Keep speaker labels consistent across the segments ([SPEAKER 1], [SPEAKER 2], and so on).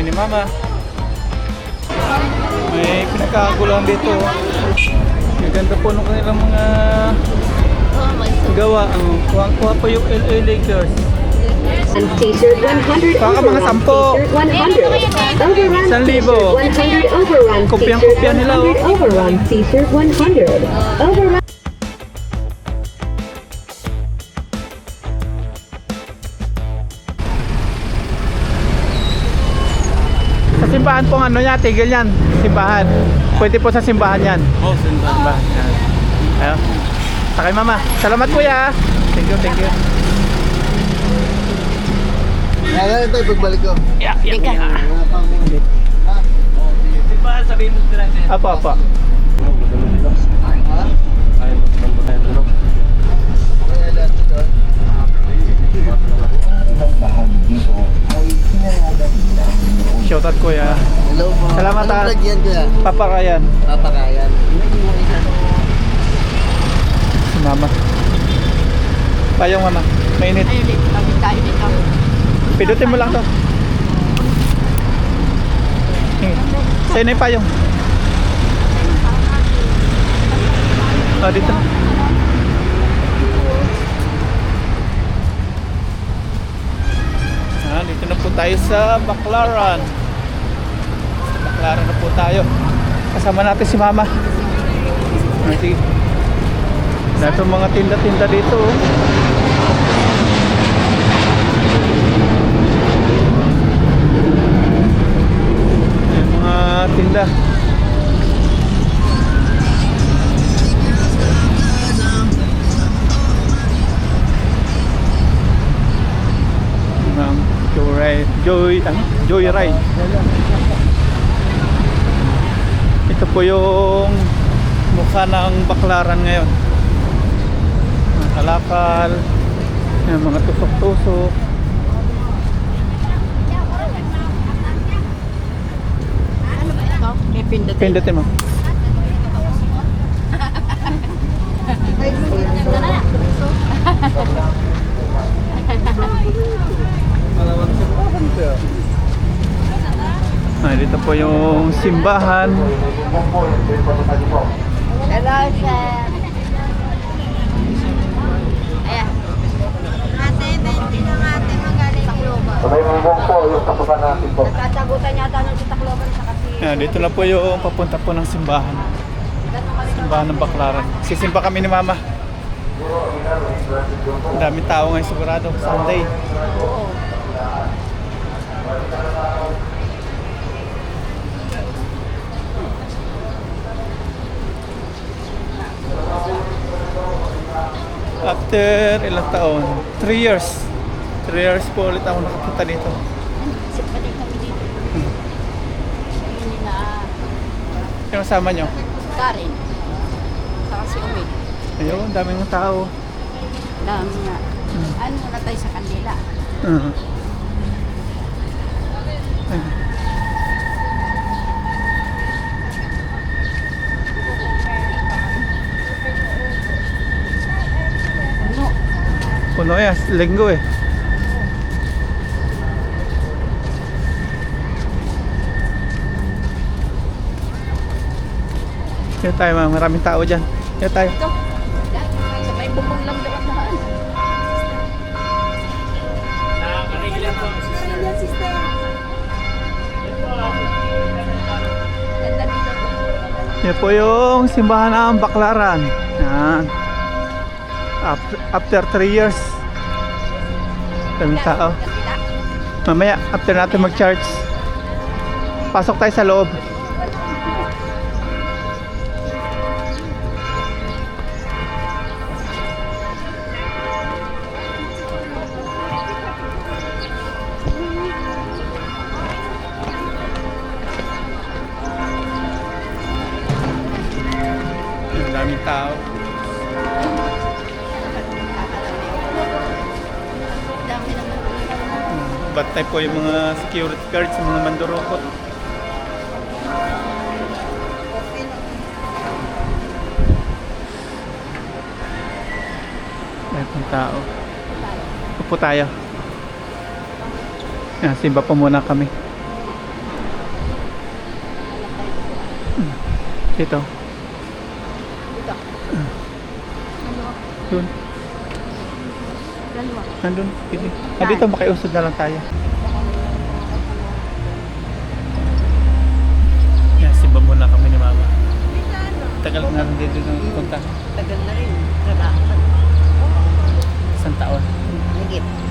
[SPEAKER 1] kami ni Mama. May pinagkakagulan dito. Ang ganda po nung kanilang mga gawa. Kuha pa yung LA Lakers.
[SPEAKER 2] T-shirt 100
[SPEAKER 1] Baka mga sampo.
[SPEAKER 2] T-shirt 100 Overrun
[SPEAKER 1] Isang libo.
[SPEAKER 2] T-shirt 100 Overrun
[SPEAKER 1] Kopyang-kopya nila, oh.
[SPEAKER 2] T-shirt 100 Overrun T-shirt 100 Overrun
[SPEAKER 1] simbahan pong ano niya, tigil yan. Simbahan. Pwede po sa simbahan yan.
[SPEAKER 3] Oh, senda.
[SPEAKER 1] Simbahan. Yan. Ayo. Sakay mama. Salamat kuya. Thank you, thank you.
[SPEAKER 3] Kaya ito, pagbalik ko.
[SPEAKER 1] Yeah, yeah, yeah.
[SPEAKER 3] Simbahan, sabihin mo sila.
[SPEAKER 1] Apo, apo. Salamat,
[SPEAKER 3] Anong
[SPEAKER 1] ah.
[SPEAKER 3] vlog yan, kuya?
[SPEAKER 1] Papakayan.
[SPEAKER 3] Papakayan.
[SPEAKER 1] Si mama. Payong mama. Mainit.
[SPEAKER 4] Ayun, dito. Tapos tayo dito.
[SPEAKER 1] Pidutin mo lang to. Sa'yo na yung payong. Oh, dito. Ah, dito na po tayo sa Baclaran. Baclaran na po tayo. Kasama natin si Mama. Sige. Ng mga tinda-tinda dito. oh. Yung mga tinda. Ma'am, Joyride, Joy, ano? Joyride. Ito po yung mukha ng baklaran ngayon. Mga kalakal, yung mga tusok-tusok.
[SPEAKER 4] Pindutin.
[SPEAKER 1] Pindutin mo. Ah, dito po yung simbahan.
[SPEAKER 4] Hello, sir. Ayan. Ate, 20 lang ate. Magaling Tacloban.
[SPEAKER 3] Sabay mo po, yung tapusan natin po.
[SPEAKER 4] Nagkasagutan yata ng sa Tacloban sa kasi.
[SPEAKER 1] Ah, dito na po yung papunta po ng simbahan. Simbahan ng Baklaran. Sisimba kami ni Mama. Ang daming tao ngayon sigurado. Sunday. After ilang taon? 3 years. 3 years po ulit ako nakapunta dito.
[SPEAKER 4] Pa din kami dito. Ayun nila.
[SPEAKER 1] Yung kasama nyo?
[SPEAKER 4] Karen. Saka si Uwid.
[SPEAKER 1] Ayun, daming tao.
[SPEAKER 4] Dami nga. Ano na tayo sa kandila?
[SPEAKER 1] Uh-huh. Puno yan, linggo eh. Kaya tayo mga maraming tao dyan. Kaya tayo.
[SPEAKER 4] Ito. Sa may bubong lang dito.
[SPEAKER 1] Yan po yung simbahan ng Baklaran. Yan. After, after 3 years. Daming tao.
[SPEAKER 4] Kandila.
[SPEAKER 1] Mamaya, after natin mag-charge, pasok tayo sa loob. Ang daming tao. bantay po yung mga security guards, yung mga mandurukot. Lahat ng tao. Upo tayo. Yan, simba po muna kami. Dito.
[SPEAKER 4] Dito.
[SPEAKER 1] Doon. Nandun. Ah, dito makiusod na lang tayo. Yan, simba muna kami ni Mama. Tagal na rin dito nung punta.
[SPEAKER 4] Tagal na rin. Trabaho.
[SPEAKER 1] Isang taon.
[SPEAKER 4] Higit.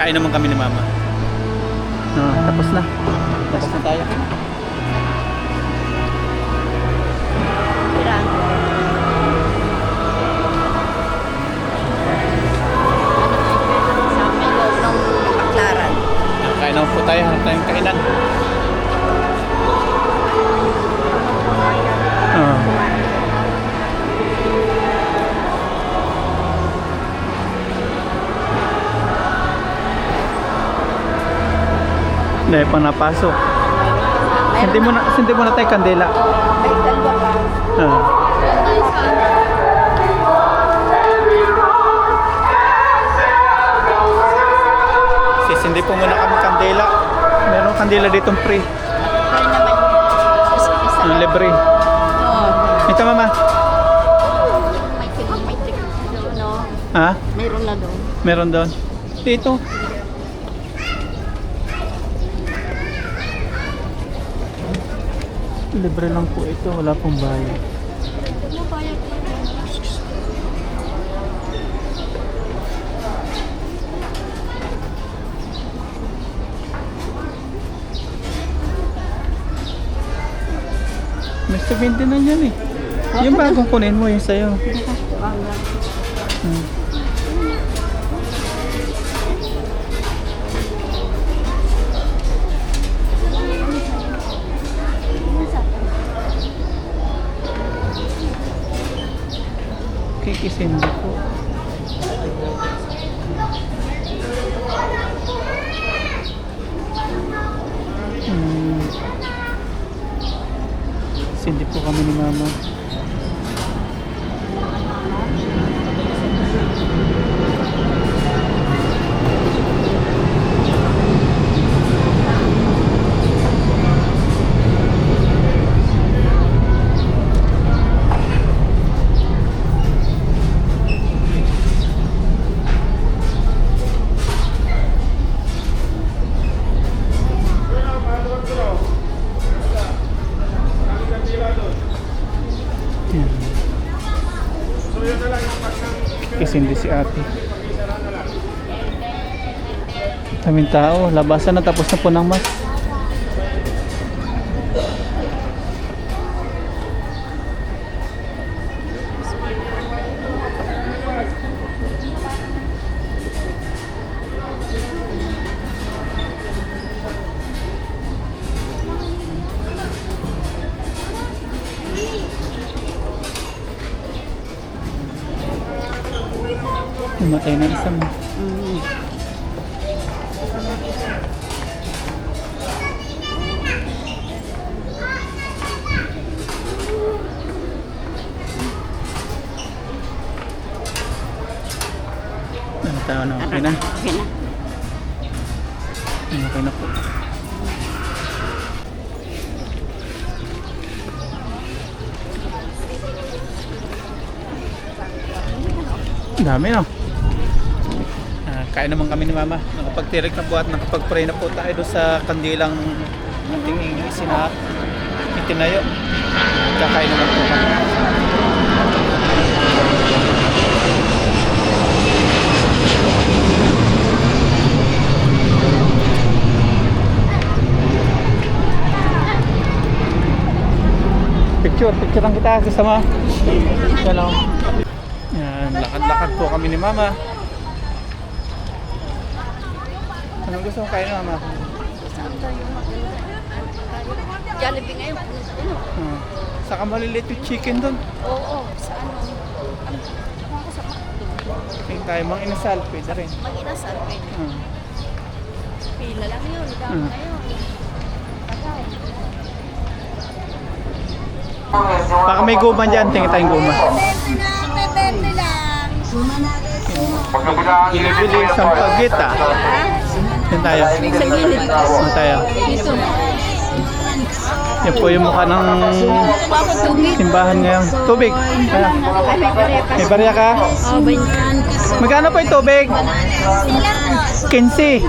[SPEAKER 1] Kain naman kami ni Mama. Ah, tapos na. Tapos na tayo.
[SPEAKER 4] Tira. Sa amin, loob ng baklaran.
[SPEAKER 1] Yan, Kain naman po tayo. Hanap tayong kainan. Hindi pa napasok. Hindi mo na, hindi mo na tayo kandila.
[SPEAKER 4] Ay, dalawa pa.
[SPEAKER 1] Ah. Sis, hindi po muna kami kandila. Meron kandila ditong free. Ang libre.
[SPEAKER 4] Oo.
[SPEAKER 1] Ito mama. Ha?
[SPEAKER 4] Mayroon na doon.
[SPEAKER 1] Meron doon. Dito. Libre lang po ito. Wala pong bayad. May 70 na yan eh. Yung bagong kunin mo, yung sa'yo. Hmm. Kikisindi po. Hmm. Sindi po kami ni Mama. Yan. Kisindi si ate. Daming tao. Labasan na tapos na po ng mas. Namatay na isa mo. Dami no? Ah, kain naman kami ni Mama. Nakapagtirik na po at nakapag-pray na po tayo doon sa kandilang ating isina, May tinayo. Kakain naman po kami. Picture, picture lang kita kasama. Yan o. Yan, lakad-lakad po kami ni Mama. Anong gusto mo kain Mama?
[SPEAKER 4] Jollibee ngayon. Ano?
[SPEAKER 1] Hmm. Saka maliliit yung chicken doon.
[SPEAKER 4] Oo, sa ano? Ano? Ako sa.
[SPEAKER 1] Tingin tayo, mga inasal, pwede rin.
[SPEAKER 4] Mag-inasal pwede.
[SPEAKER 1] Hmm.
[SPEAKER 4] Pila lang yun. Dami
[SPEAKER 1] Mm.
[SPEAKER 4] na yun. Tagay.
[SPEAKER 1] Baka may guma dyan, tingin tayong guma.
[SPEAKER 4] Bente na, may bente lang.
[SPEAKER 1] Bili-bili isang pagita. Yan tayo.
[SPEAKER 4] Sa gilid.
[SPEAKER 1] Yan tayo.
[SPEAKER 4] Dito.
[SPEAKER 1] Yan po yung mukha ng simbahan ngayon. Tubig. Kaya,
[SPEAKER 4] Ay, may barya
[SPEAKER 1] ka?
[SPEAKER 4] Banyan.
[SPEAKER 1] Magkano po yung tubig? 15.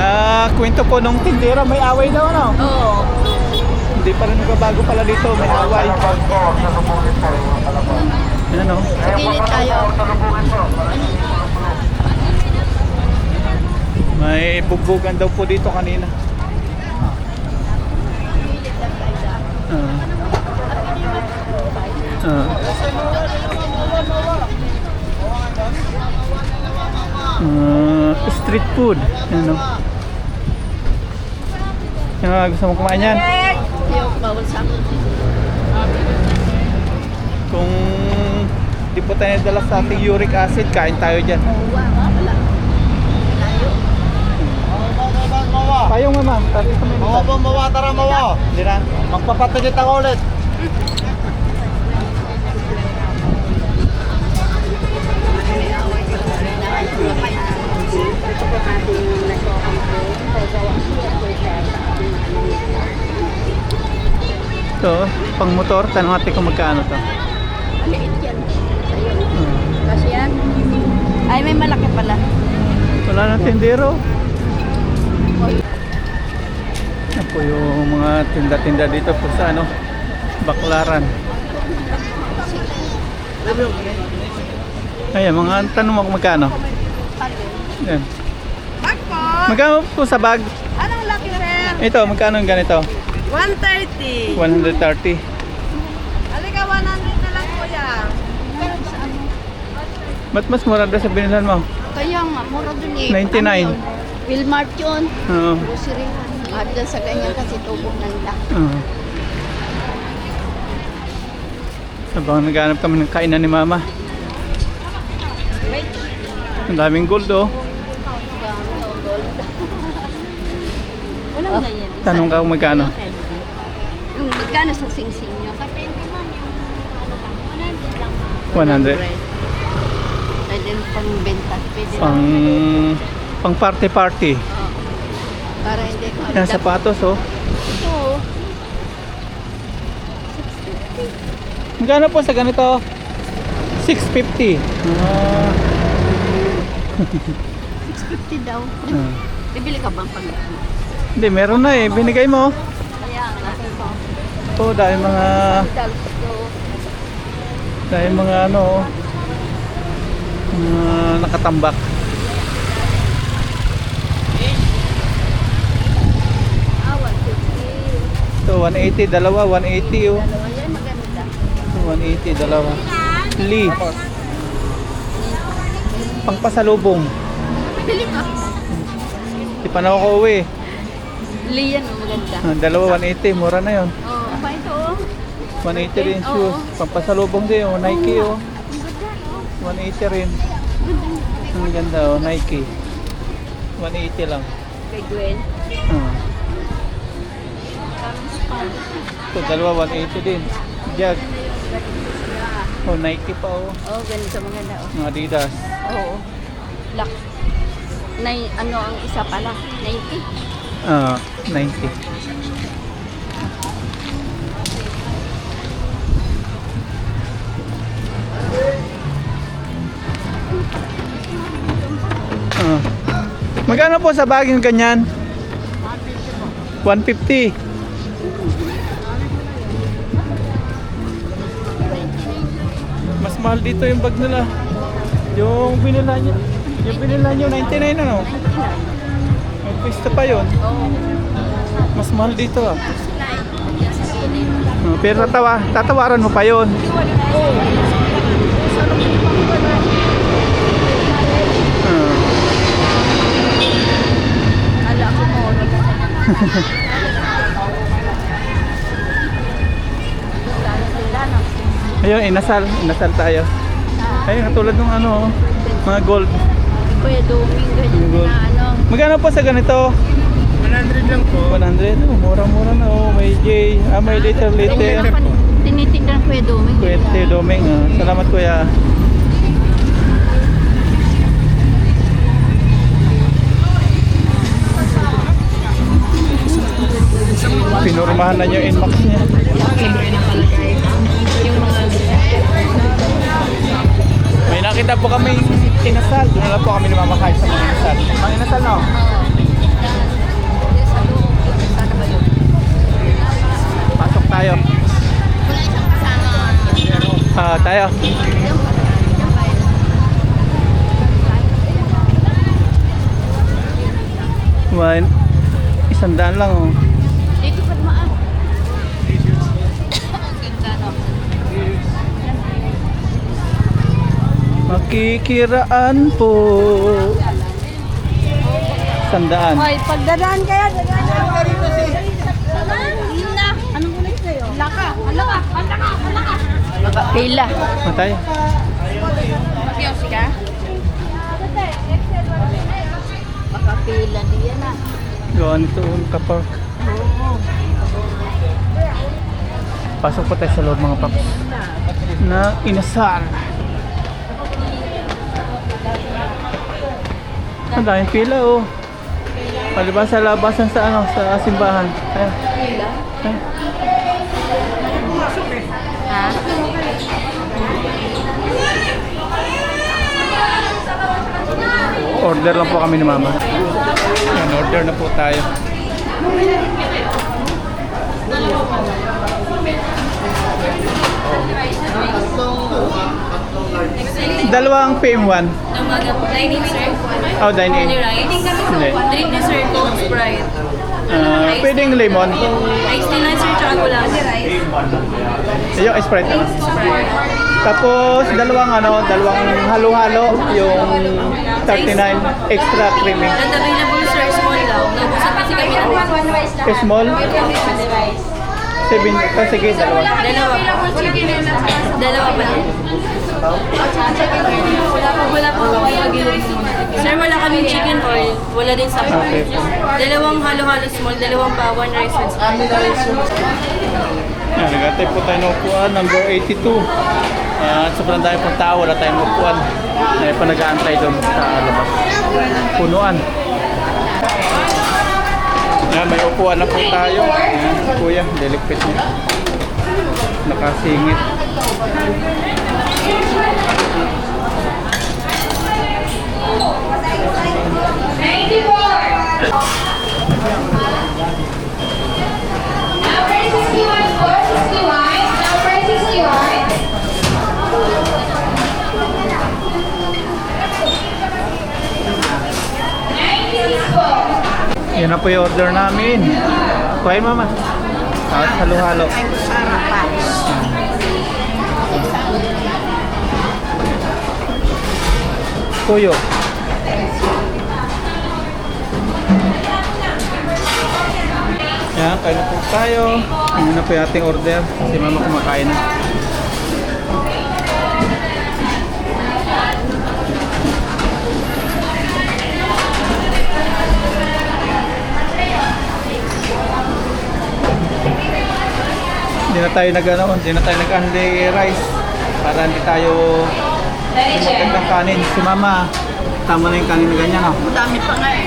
[SPEAKER 1] Na kwento po nung tindera, may away daw ano?
[SPEAKER 4] Oo.
[SPEAKER 1] Hindi pa rin nagbabago pala dito, may away. Yan ano?
[SPEAKER 4] Sa gilid tayo.
[SPEAKER 1] May bugbugan daw po dito kanina. Ah. Ah. Ah, street food. Ano? Yung gusto mo kumain yan? Kung di po tayo dala sa ating uric acid, kain tayo dyan. Payong nga ma'am,
[SPEAKER 3] Mawa po, mawa, tara mawa.
[SPEAKER 1] Hindi na.
[SPEAKER 3] Magpapatigit ako ulit.
[SPEAKER 1] Ito, pang motor, tanong natin kung magkano to.
[SPEAKER 4] Ay, may malaki pala.
[SPEAKER 1] Wala nang tindero. Yan po yung mga tinda-tinda dito po sa ano, Baklaran. Ayan, mga tanong mo magkano. Yan. Magkano po sa bag?
[SPEAKER 4] Anong laki, sir?
[SPEAKER 1] Ito, magkano yung ganito?
[SPEAKER 4] 130.
[SPEAKER 1] 130.
[SPEAKER 4] Halika, 100 na lang, kuya.
[SPEAKER 1] Ba't mas mura daw sa binilan mo?
[SPEAKER 4] Kaya nga, mura dun eh.
[SPEAKER 1] 99.
[SPEAKER 4] Ano yun? Wilmart yun.
[SPEAKER 1] Oo.
[SPEAKER 4] Grocery. At dyan sa ganyan kasi tubo ng lak.
[SPEAKER 1] Oo. Habang naghanap kami ng kainan ni Mama. Ang daming gold oh.
[SPEAKER 4] Walang ganyan.
[SPEAKER 1] Tanong ka kung magkano.
[SPEAKER 4] Yung magkano sa sing-sing nyo? Kapente man yung ano lang.
[SPEAKER 1] 100.
[SPEAKER 4] Pwede pang benta. Pwede
[SPEAKER 1] Pang pang party party.
[SPEAKER 4] Oo. Para hindi ko.
[SPEAKER 1] Yan sapatos oh.
[SPEAKER 4] Ito.
[SPEAKER 1] Magkano po sa ganito? 650. Ah.
[SPEAKER 4] 650 daw.
[SPEAKER 1] ah.
[SPEAKER 4] Bibili ka bang pang
[SPEAKER 1] Hindi, meron na eh. Binigay mo.
[SPEAKER 4] Kaya nga. ito.
[SPEAKER 1] Oh, dahil mga dahil mga ano oh, nakatambak.
[SPEAKER 4] Ah, 150.
[SPEAKER 1] So 180 dalawa, 180 oh.
[SPEAKER 4] Dalawa yan, maganda.
[SPEAKER 1] 180 dalawa. Lee. Pangpasalubong.
[SPEAKER 4] Bili ka.
[SPEAKER 1] Di pa na ako uwi.
[SPEAKER 4] Lian, maganda.
[SPEAKER 1] Ah, Dalawa 180, mura na 'yon.
[SPEAKER 4] Oh, pa ito oh.
[SPEAKER 1] 180 rin shoes. Pampasalubong din oh, Nike oh.
[SPEAKER 4] Ang ganda, no?
[SPEAKER 1] 180 rin. Ang ganda oh, Nike. 180 lang.
[SPEAKER 4] Kay Gwen.
[SPEAKER 1] Ah. Ito, dalawa 180 din. Jag. Oh, Nike pa oh.
[SPEAKER 4] Oh, ganito maganda oh.
[SPEAKER 1] Mga Adidas.
[SPEAKER 4] Oo. Black. Nay, ano ang isa pala? 90.
[SPEAKER 1] Ah, 90. Magkano po sa bag yung ganyan? 150. Mas mahal dito yung bag nila. Yung binila niyo, yung binila niyo 99 ano? May pista pa yun. Mas mahal dito ah. Oh, pero tatawa, tatawaran mo pa
[SPEAKER 4] yun.
[SPEAKER 1] Ayun, inasal, inasal tayo. Ayun, katulad ng ano, mga gold.
[SPEAKER 4] Kuya Doming, ganyan
[SPEAKER 1] Gold.
[SPEAKER 4] na ano.
[SPEAKER 1] Magkano po sa ganito?
[SPEAKER 3] 100 lang po.
[SPEAKER 1] 100, oh, mura-mura na oh. May J, ah, may liter liter.
[SPEAKER 4] Tinitignan Kuya Doming.
[SPEAKER 1] Kuwete Doming, ah. salamat kuya. Pinurmahan na niyo inbox niya. May nakita po kami inasal. Doon na po kami namamakain sa mga inasal. Mga inasal no? Pasok tayo. Ah, tayo. Wine. Isang daan lang oh. Makikiraan po. Sandaan.
[SPEAKER 4] Hoy, pagdadaan kaya, dadaan ka rito si... Hila. Anong ulit sa'yo? Laka. Laka. Laka. Laka. Hila.
[SPEAKER 1] Matay.
[SPEAKER 4] Makiyos ka? Makapila diyan na.
[SPEAKER 1] Gawa nito un kapark. Pasok po tayo sa loob mga paps. Na inasal. Ang daming pila oh. Paliba sa labasan sa ano, sa simbahan. Ayan. Ayan.
[SPEAKER 4] Ha?
[SPEAKER 1] Order lang po kami ni mama. Ayan, order na po tayo. Dalawang PM1.
[SPEAKER 5] Dining, sir.
[SPEAKER 1] Oh, dine in.
[SPEAKER 5] Only rice.
[SPEAKER 1] Hindi.
[SPEAKER 5] Drink na, sir. Coke, Sprite.
[SPEAKER 1] Ah, pwedeng lemon.
[SPEAKER 5] Ice tea na, sir. Tsaka wala.
[SPEAKER 1] Yung Sprite naman. Tapos dalawang ano, dalawang halo-halo yung 39 extra creamy.
[SPEAKER 5] Not available, sir. Small lang. Nag-usap kasi kami ng
[SPEAKER 1] Small. 7 oh, sige, dalawa.
[SPEAKER 5] Dalawa pa. Dalawa pa. Wala po, wala po kami mag Sir, wala kaming chicken oil. Wala din sa
[SPEAKER 1] Okay.
[SPEAKER 5] Dalawang halo-halo small, dalawang pa, one rice with
[SPEAKER 1] Yan, nagatay po tayo ng upuan, number 82. Ah, At sobrang dami pong tao, wala tayong upuan. May pa nag-aantay doon sa labas. Punuan. Yan, may upuan na po tayo. Yan, kuya, delikpit niya. Nakasingit.
[SPEAKER 6] Number
[SPEAKER 1] Yan na po yung order namin. Kuhain mama. At halo-halo. Tuyo. Yan, kain na po tayo. Yan na po yung ating order. Si mama kumakain na. Hindi na tayo nag ano, hindi na tayo nag rice para hindi tayo lumagdag ng kanin. Si mama, tama na yung kanin na ganyan. Oh.
[SPEAKER 4] Dami pa nga eh.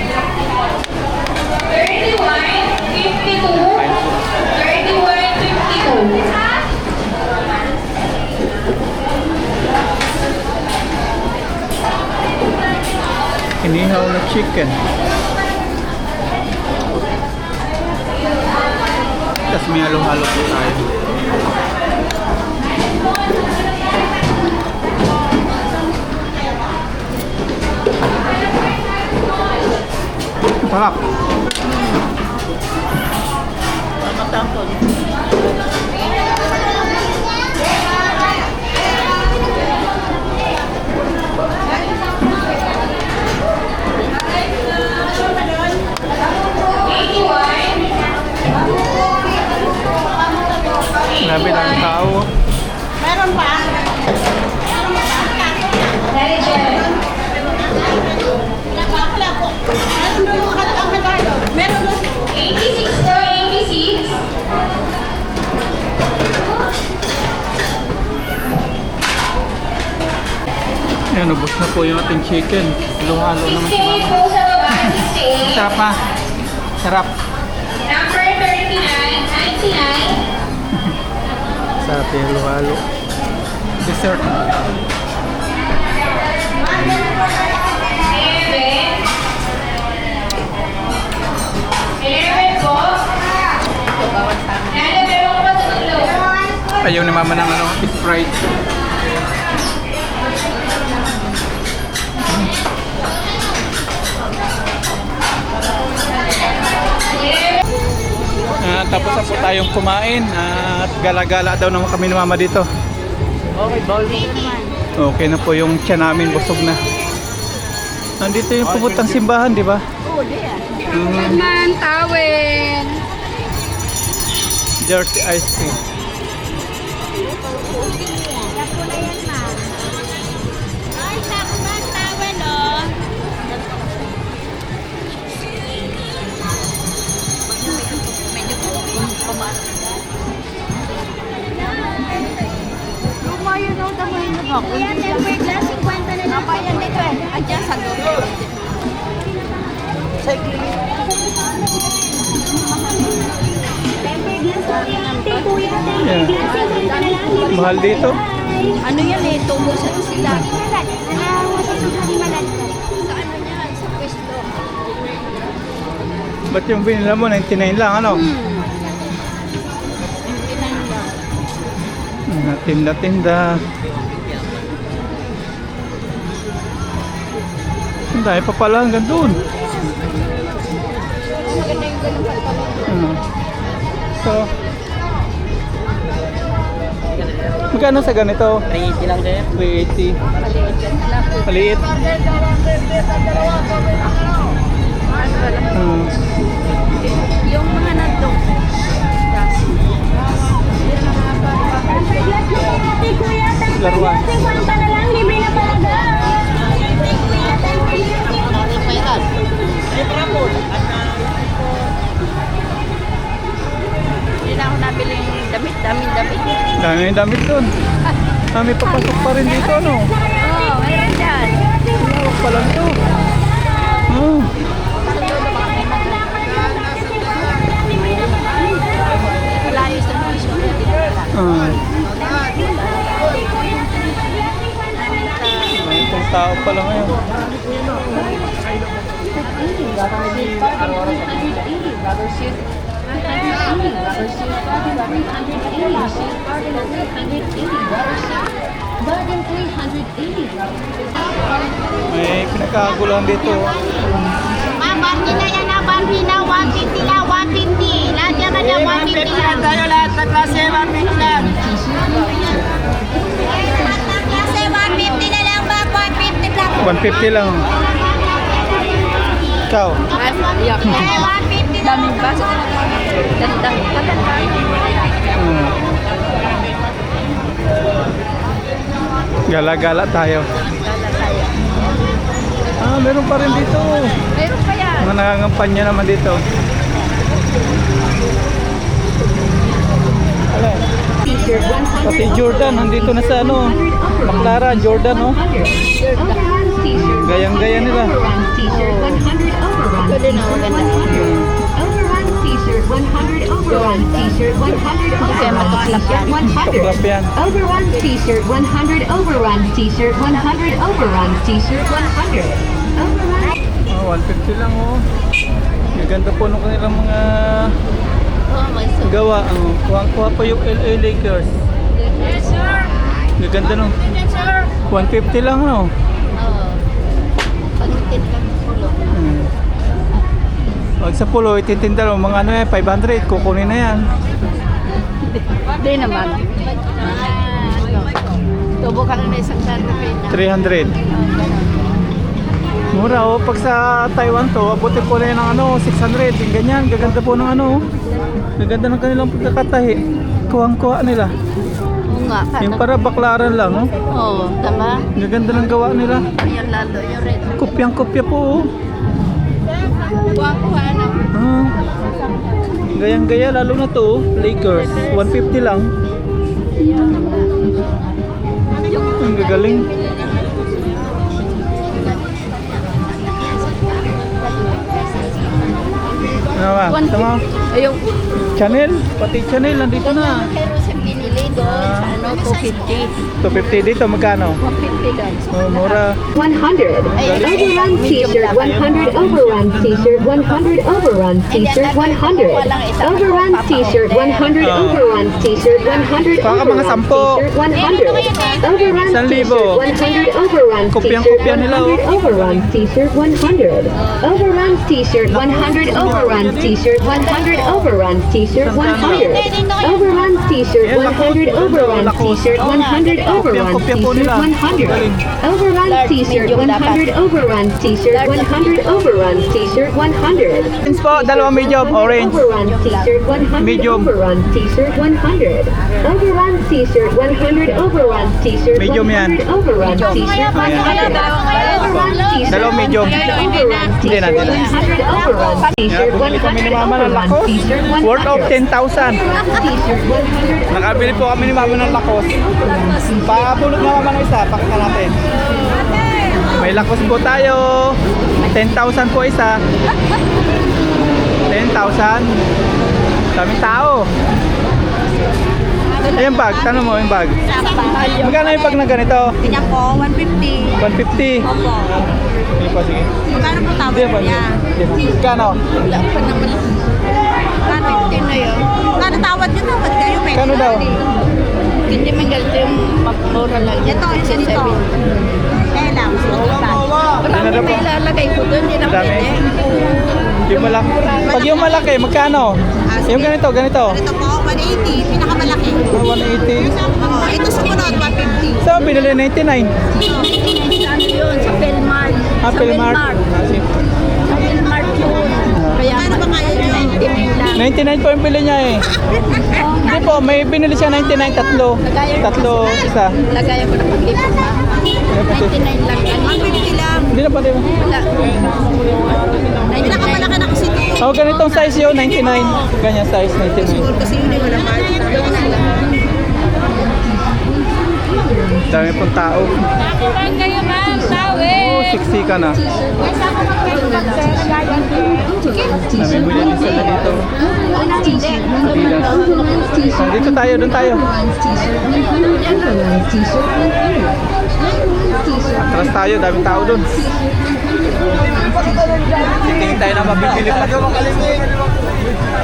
[SPEAKER 6] 31, 52.
[SPEAKER 1] Kain po.
[SPEAKER 6] 31, 52.
[SPEAKER 1] Inihaw na chicken. Tapos may halo-halo po tayo. Sarap.
[SPEAKER 6] Matapon.
[SPEAKER 1] Yan, ubos na po yung ating chicken. Halo-halo naman si
[SPEAKER 6] 68
[SPEAKER 1] mama.
[SPEAKER 6] po sa baba. 68.
[SPEAKER 1] Sarap pa. Sarap.
[SPEAKER 6] Number 39, 99.
[SPEAKER 1] Sarap yung halo-halo. Dessert.
[SPEAKER 6] 11. 11 po. Nalabero ko pa sa ulo.
[SPEAKER 1] Ayaw ni mama ng ano, Sprite. Ah, tayong kumain at gala-gala daw naman kami ni mama dito. Okay, bawal Okay na po yung tiyan namin, busog na. Nandito yung pumuntang simbahan, di ba? Mm,
[SPEAKER 4] Man, tawin.
[SPEAKER 1] dirty ice cream.
[SPEAKER 2] Ay, Lumayo daw damo yung nabak. Kuya, tempered glass, 50 na lang. Napayan dito eh. Andiyan sa loob. Tempered glass, kuya. Kuya, tempered
[SPEAKER 1] Yeah.
[SPEAKER 2] glass, 50 na lang.
[SPEAKER 1] Mahal dito.
[SPEAKER 4] Ano yan eh, tubo sa sila.
[SPEAKER 2] Sa.
[SPEAKER 4] Sa ano yan, sa pwesto.
[SPEAKER 1] Ba't yung binila mo, 99 lang, ano? Hmm. Tinda-tinda. Ang dami pa pala hanggang doon. Hmm. So, magkano sa ganito?
[SPEAKER 7] 380 lang din.
[SPEAKER 1] 380. Maliit. Hmm.
[SPEAKER 4] Yung mga
[SPEAKER 2] glass.
[SPEAKER 4] Hindi na ako nabili yung damit, daming damit.
[SPEAKER 1] Dami yung damit doon. Dami papasok pa rin dito, no?
[SPEAKER 4] Oo, oh, meron dyan.
[SPEAKER 1] Lawak pa lang to. Oh.
[SPEAKER 4] Isyo.
[SPEAKER 1] Ah. Tao pala ngayon. May pinagkakagulan dito.
[SPEAKER 2] Ma'am, Bambi na yan na, Bambi na, 150 na, 150. Lahat yan na, 150 lang.
[SPEAKER 7] tayo lahat sa klase, 150 lang.
[SPEAKER 2] Kasi 150 na lang ba? 150 lang.
[SPEAKER 1] 150 lang. Ikaw.
[SPEAKER 4] Iyak.
[SPEAKER 2] Eh, 150 lang.
[SPEAKER 4] Daming baso. Dami-dami.
[SPEAKER 1] Hmm. Gala-gala tayo. Ah, meron pa rin dito.
[SPEAKER 4] Meron pa yan.
[SPEAKER 1] Mga nangangampanya naman dito. Alin?
[SPEAKER 8] T-shirt 100
[SPEAKER 1] Pati Jordan, nandito na sa ano. Baklaran, Jordan, oh. Gayang-gaya nila.
[SPEAKER 8] Overruns t-shirt 100 overruns
[SPEAKER 4] Ito din ako ganda.
[SPEAKER 8] Overruns t-shirt 100 overruns t-shirt 100
[SPEAKER 4] Kaya matuklap yan.
[SPEAKER 1] Tuklap yan.
[SPEAKER 8] Overruns t-shirt 100 overruns t-shirt 100 overruns t-shirt 100 Overruns
[SPEAKER 1] Oh, 150 lang, oh. Ang ganda po nung kanilang mga
[SPEAKER 4] Oh,
[SPEAKER 1] gawa. Oh, kuha-kuha pa yung LA Lakers.
[SPEAKER 4] Yes, sir.
[SPEAKER 1] Ang ganda
[SPEAKER 4] sir.
[SPEAKER 1] 150 lang, no?
[SPEAKER 4] Oo. Lang.
[SPEAKER 1] Hmm. Pag sa pulo, ititinda mo mga ano eh, 500, kukunin na yan.
[SPEAKER 4] Hindi naman. Tubo ka na isang daan na pena.
[SPEAKER 1] 300. Mura oh, pag sa Taiwan to, abutin po na yan ng ano, 600. Yung ganyan, gaganda po ng ano. oh. Gaganda ng kanilang pagkakatahi. Kuwang-kuha nila.
[SPEAKER 4] Nga.
[SPEAKER 1] Yung para baklaran lang, oh.
[SPEAKER 4] Oo, tama.
[SPEAKER 1] Gaganda ng gawa nila.
[SPEAKER 4] Yan lalo, yung red.
[SPEAKER 1] Kopyang-kopya po, oh.
[SPEAKER 4] Kuha-kuha na.
[SPEAKER 1] Ah. Gayang-gaya, lalo na to, oh. Lakers. 150 lang. Ang gagaling. Ano ba? Tama?
[SPEAKER 4] Ayun.
[SPEAKER 1] Channel? Pati channel, nandito na.
[SPEAKER 4] Pero sa binili doon, sa ano, 250.
[SPEAKER 1] 250 dito, magkano?
[SPEAKER 4] 150 guys.
[SPEAKER 1] Oh, mura.
[SPEAKER 2] 100. Overrun t-shirt 100 overrun t-shirt 100 overrun t-shirt 100 overrun t-shirt 100
[SPEAKER 1] Oh.
[SPEAKER 2] overrun t-shirt 100
[SPEAKER 1] Baka mga
[SPEAKER 2] overrun
[SPEAKER 1] sampo.
[SPEAKER 2] t-shirt 100 overrun t-shirt 100 overrun t-shirt
[SPEAKER 1] Kopyang-kopya nila, oh.
[SPEAKER 2] 100 overrun t-shirt 100 overrun t-shirt 100 overrun t-shirt 100 overrun t-shirt 100 overrun t-shirt
[SPEAKER 1] Yan, lakos.
[SPEAKER 2] 100 overrun t-shirt 100 overrun t-shirt 100
[SPEAKER 1] Galing.
[SPEAKER 2] Overrun t-shirt 100 overrun t-shirt 100 overrun t-shirt 100
[SPEAKER 1] Jeans po, dalawa medium, orange.
[SPEAKER 2] overrun t-shirt 100
[SPEAKER 1] Medium.
[SPEAKER 2] overrun t-shirt 100 overrun t-shirt 100 overrun t-shirt
[SPEAKER 1] Medium yan.
[SPEAKER 2] 100 overrun t-shirt 100
[SPEAKER 1] Dalawa medium. Hindi na, hindi na.
[SPEAKER 2] t-shirt 100 overrun
[SPEAKER 1] Yan,
[SPEAKER 2] t-shirt
[SPEAKER 1] bumili kami ni
[SPEAKER 2] 100
[SPEAKER 1] Mama ng
[SPEAKER 2] overrun
[SPEAKER 1] lakos.
[SPEAKER 2] t-shirt 100
[SPEAKER 1] Worth of 10,000.
[SPEAKER 2] t-shirt 100
[SPEAKER 1] Nakabili po kami ni Mama ng lakos. Pakabulot na Mama ng isa, pakita natin. May lakos po tayo. 10,000 po isa. 10,000. Daming tao. Ayan bag, tanong mo yung bag. Magkano yung bag na ganito?
[SPEAKER 4] Kanya po, 150.
[SPEAKER 1] 150.
[SPEAKER 4] Opo.
[SPEAKER 1] Sige po, sige.
[SPEAKER 4] Magkano po tawad
[SPEAKER 1] Hindi po,
[SPEAKER 4] niya?
[SPEAKER 1] hindi. Magkano?
[SPEAKER 4] Wala pa naman. 150 na yun. Magkano tawad niyo? Tawad kayo, pwede.
[SPEAKER 1] Kano daw?
[SPEAKER 4] Hindi man ganito yung mura lang. Ito, ito, ito. Eh lang. Marami
[SPEAKER 1] Ano
[SPEAKER 4] may
[SPEAKER 1] po?
[SPEAKER 4] ilalagay ko doon. Hindi na
[SPEAKER 1] Dami.
[SPEAKER 4] pwede.
[SPEAKER 1] Yung malaki. Pag yung malaki, magkano? Yung ganito, ganito.
[SPEAKER 4] Ito po, 180. Pinakamalaki.
[SPEAKER 1] Ah, 180.
[SPEAKER 4] Oo, ito sumunod, 150.
[SPEAKER 1] Saan binili 99?
[SPEAKER 4] Sa ano yun? Sa.
[SPEAKER 1] Ah,
[SPEAKER 4] Sa
[SPEAKER 1] Pelmart. Ah, sige.
[SPEAKER 4] Sa Pelmart yun. Kaya ano ba kaya yun? 99 lang.
[SPEAKER 1] 99 po yung bili niya eh. Hindi po, may binili siya 99, tatlo. Tatlo, isa.
[SPEAKER 4] Lagayan ko na na. 99 lang. 150 lang.
[SPEAKER 1] Hindi na pati mo.
[SPEAKER 4] Wala. Pinakamalaki na ito.
[SPEAKER 1] Oh, ganitong size yun, 99. Ganyan size, 99.
[SPEAKER 4] Kasi yun wala margin.
[SPEAKER 1] Dami pong tao.
[SPEAKER 5] kayo ma'am, tawi.
[SPEAKER 1] Oh, sexy ka na. Dami mo yan isa na dito.
[SPEAKER 2] t-shirt 100 overrun t-shirt
[SPEAKER 1] Dito tayo, doon tayo.
[SPEAKER 2] t-shirt 100 overrun t-shirt 100 t-shirt
[SPEAKER 1] Atras tayo, daming tao doon. Titingin tayo na mabibili pa.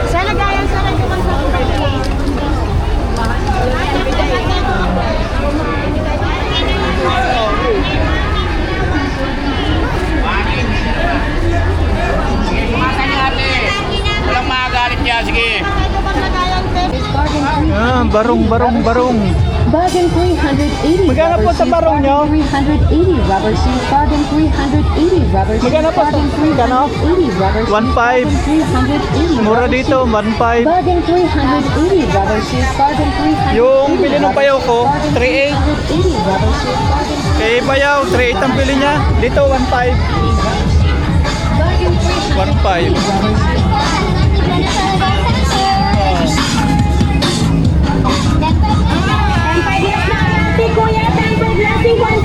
[SPEAKER 4] Sa lagayan sa lagayan sa
[SPEAKER 3] Walang makagalit niya, sige.
[SPEAKER 1] Ah, barong, barong, barong.
[SPEAKER 2] Bargain 380
[SPEAKER 1] Magkano po sa barong nyo?
[SPEAKER 2] 380 rubber shoes bargain 380 rubber shoes
[SPEAKER 1] Magkano po sa- magkano?
[SPEAKER 2] 380 rubber shoes
[SPEAKER 1] 1.5.
[SPEAKER 2] 380
[SPEAKER 1] Mura dito, 1.5.
[SPEAKER 2] bargain 380 rubber shoes bargain 380
[SPEAKER 1] Yung bili ng bayaw ko, 3.8.
[SPEAKER 2] 380 rubber shoes bargain
[SPEAKER 1] Kay bayaw, 3.8 ang bili niya. Dito, 1.5.
[SPEAKER 2] bargain 380
[SPEAKER 1] 1.5.
[SPEAKER 2] rubber shoes 新婚